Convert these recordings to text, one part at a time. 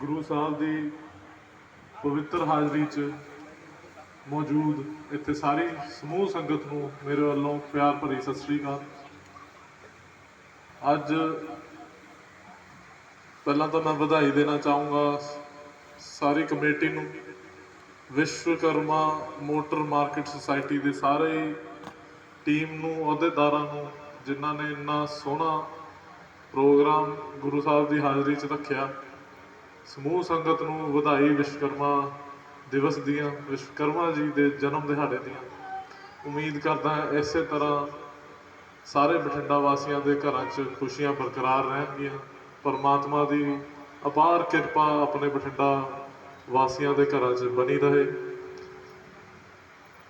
ਗੁਰੂ ਸਾਹਿਬ ਦੀ ਪਵਿੱਤਰ ਹਾਜ਼ਰੀ 'ਚ ਮੌਜੂਦ ਇੱਥੇ ਸਾਰੀ ਸਮੂਹ ਸੰਗਤ ਨੂੰ ਮੇਰੇ ਵੱਲੋਂ ਪਿਆਰ ਭਰੀ ਸਤਿ ਸ੍ਰੀ ਅਕਾਲ। ਅੱਜ ਪਹਿਲਾਂ ਤਾਂ ਮੈਂ ਵਧਾਈ ਦੇਣਾ ਚਾਹੂੰਗਾ ਸਾਰੀ ਕਮੇਟੀ ਨੂੰ, ਵਿਸ਼ਵਕਰਮਾ ਮੋਟਰ ਮਾਰਕੀਟ ਸੁਸਾਇਟੀ ਦੇ ਸਾਰੇ ਟੀਮ ਨੂੰ, ਅਹੁਦੇਦਾਰਾਂ ਨੂੰ, ਜਿਨ੍ਹਾਂ ਨੇ ਇੰਨਾ ਸੋਹਣਾ ਪ੍ਰੋਗਰਾਮ ਗੁਰੂ ਸਾਹਿਬ ਦੀ ਹਾਜ਼ਰੀ 'ਚ ਰੱਖਿਆ। ਸਮੂਹ ਸੰਗਤ ਨੂੰ ਵਧਾਈ ਵਿਸ਼ਵਕਰਮਾ ਦਿਵਸ ਦੀਆਂ, ਵਿਸ਼ਵਕਰਮਾ ਜੀ ਦੇ ਜਨਮ ਦਿਹਾੜੇ ਦੀਆਂ। ਉਮੀਦ ਕਰਦਾ ਇਸੇ ਤਰ੍ਹਾਂ ਸਾਰੇ ਬਠਿੰਡਾ ਵਾਸੀਆਂ ਦੇ ਘਰਾਂ 'ਚ ਖੁਸ਼ੀਆਂ ਬਰਕਰਾਰ ਰਹਿਣਗੀਆਂ। ਪਰਮਾਤਮਾ ਦੀ ਅਪਾਰ ਕਿਰਪਾ ਆਪਣੇ ਬਠਿੰਡਾ ਵਾਸੀਆਂ ਦੇ ਘਰਾਂ 'ਚ ਬਣੀ ਰਹੇ।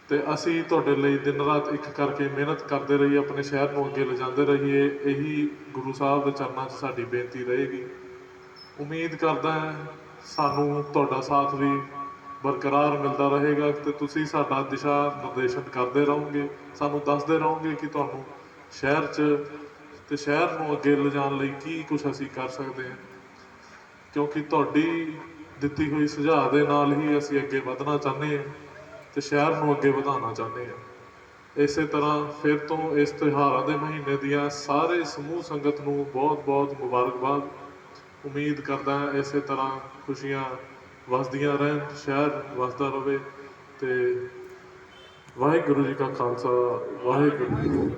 ਤੇ ਅਸੀਂ ਤੁਹਾਡੇ ਲਈ ਦਿਨ ਰਾਤ ਇੱਕ ਕਰਕੇ ਮਿਹਨਤ ਕਰਦੇ ਰਹੀਏ, ਆਪਣੇ ਸ਼ਹਿਰ ਨੂੰ ਅੱਗੇ ਲਿਜਾਂਦੇ ਰਹੀਏ। ਇਹੀ ਗੁਰੂ ਸਾਹਿਬ ਦੇ ਚਰਨਾਂ 'ਚ ਸਾਡੀ ਬੇਨਤੀ ਰਹੇਗੀ। ਉਮੀਦ ਕਰਦਾ ਹਾਂ ਸਾਨੂੰ ਤੁਹਾਡਾ ਸਾਥ ਵੀ ਬਰਕਰਾਰ ਮਿਲਦਾ ਰਹੇਗਾ ਤੇ ਤੁਸੀਂ ਸਾਡਾ ਦਿਸ਼ਾ ਨਿਰਦੇਸ਼ਨ ਕਰਦੇ ਰਹੋਗੇ। ਸਾਨੂੰ ਦੱਸਦੇ ਰਹੋਗੇ ਕਿ ਤੁਹਾਨੂੰ ਸ਼ਹਿਰ 'ਚ ਤੇ ਸ਼ਹਿਰ ਨੂੰ ਅੱਗੇ ਲਿਜਾਣ ਲਈ ਕੀ ਕੁਝ ਅਸੀਂ ਕਰ ਸਕਦੇ ਹਾਂ। ਕਿਉਂਕਿ ਤੁਹਾਡੀ ਦਿੱਤੀ ਹੋਈ ਸੁਝਾਅ ਦੇ ਨਾਲ ਹੀ ਅਸੀਂ ਅੱਗੇ ਵਧਣਾ ਚਾਹੁੰਦੇ ਹਾਂ ਤੇ ਸ਼ਹਿਰ ਨੂੰ ਅੱਗੇ ਵਧਾਉਣਾ ਚਾਹੁੰਦੇ ਹਾਂ। ਇਸੇ ਤਰ੍ਹਾਂ ਫਿਰ ਤੋਂ ਇਸ ਤਿਉਹਾਰਾਂ ਦੇ ਮਹੀਨੇ ਦੀਆਂ ਸਾਰੇ ਸਮੂਹ ਸੰਗਤ ਨੂੰ ਬਹੁਤ-ਬਹੁਤ ਮੁਬਾਰਕਬਾਦ। ਉਮੀਦ ਕਰਦਾ ਇਸੇ ਤਰ੍ਹਾਂ ਖੁਸ਼ੀਆਂ ਵਸਦੀਆਂ ਰਹਿਣ, ਸ਼ਹਿਰ ਵਸਦਾ ਰਹੇ ਤੇ ਵਾਹਿਗੁਰੂ ਜੀ ਕਾ ਖਾਲਸਾ, ਵਾਹਿਗੁਰੂ